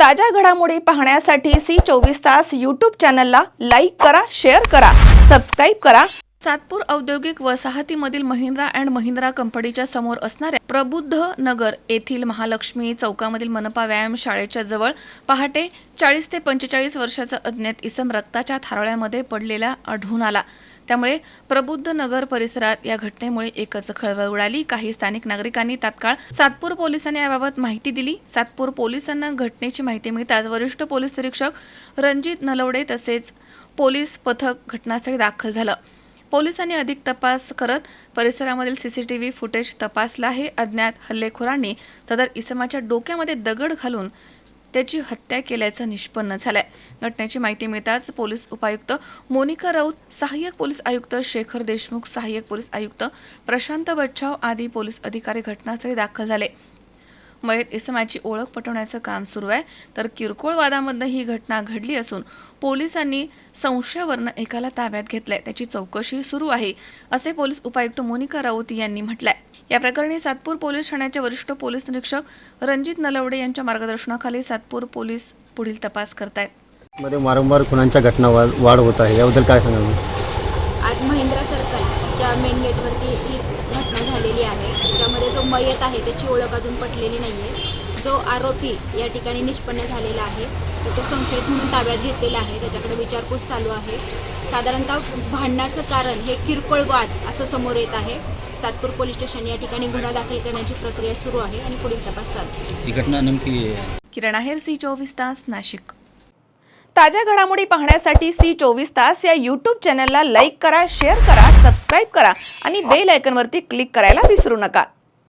ताज्या घडामोडी पाहण्यासाठी सी चोवीस तास यूट्यूब चॅनलला लाईक करा शेअर करा सबस्क्राईब करा. सातपूर औद्योगिक वसाहतीमधील महिंद्रा अँड महिंद्रा कंपनीच्या समोर असणाऱ्या प्रबुद्ध नगर येथील महालक्ष्मी चौकामधील मनपा व्यायाम शाळेच्या जवळ पहाटे चाळीस ते पंचेचाळीस वर्षाचा अज्ञात इसम रक्ताच्या थारोळ्यामध्ये पडलेला आढळून आला. त्यामुळे प्रबुद्ध नगर परिसरात या घटनेमुळे एकच खळबळ उडाली. काही स्थानिक नागरिकांनी तात्काळ सातपूर पोलिसांनी याबाबत माहिती दिली. सातपूर पोलिसांना घटनेची माहिती मिळताच वरिष्ठ पोलीस निरीक्षक रणजित नलवडे तसेच पोलीस पथक घटनास्थळी दाखल झालं. पोलिसांनी अधिक तपास करत परिसरामधील सीसीटीव्ही फुटेज तपासला आहे. अज्ञात हल्लेखोरांनी सदर इसमाच्या डोक्यामध्ये दगड घालून त्याची हत्या केल्याचं निष्पन्न झालंय. घटनेची माहिती मिळताच पोलीस उपायुक्त मोनिका राऊत सहाय्यक पोलीस आयुक्त शेखर देशमुख सहाय्यक पोलीस आयुक्त प्रशांत बच्छाव आदी पोलीस अधिकारी घटनास्थळी दाखल झाले. मयत इसमाची ओळख पटवण्याचं काम सुरू आहे. तर किरकोळ वादामधनं ही घटना घडली असून पोलिसांनी संशयावरनं एकाला ताब्यात घेतलंय. त्याची चौकशी सुरू आहे असे पोलीस उपायुक्त मोनिका राऊत यांनी म्हटलंय. या प्रकरणी सातपूर पोलीस ठाण्याचे वरिष्ठ पोलीस निरीक्षक रणजित नलवडे यांच्या मार्गदर्शनाखाली सातपूर पोलीस पुढील तपास करतायत. मध्ये वारंवार खुनांच्या घटना वाढ होत आहे. याबद्दल काय सांगाल? आज महिंद्रा सर्कलच्या मेन गेटवरती ही घटना झालेली आहे. जो मयत आहे त्याची ओळख अजून पटलेली नाही आहे जो आरोपी या ठिकाणी निष्पन्न झालेला आहे तर तो संशयित म्हणून ताब्यात घेतलेला आहे. त्याच्याकडे विचारपूस चालू आहे. साधारणतः भांडणाचं कारण हे किरकोळ वाद असं समोर येत आहे. सातपूर पोलीस स्टेशन या ठिकाणी गुन्हा दाखल करण्याची प्रक्रिया सुरू आहे आणि पुढील तपास चालू आहे. ही घटना नेमकी किरण आहेर सी चोवीस तास नाशिक. ताज्या घडामोडी पाहण्यासाठी सी चोवीस तास या यूट्यूब चॅनलला लाईक करा शेअर करा सबस्क्राईब करा आणि बेल आयकॉनवरती क्लिक करायला विसरू नका.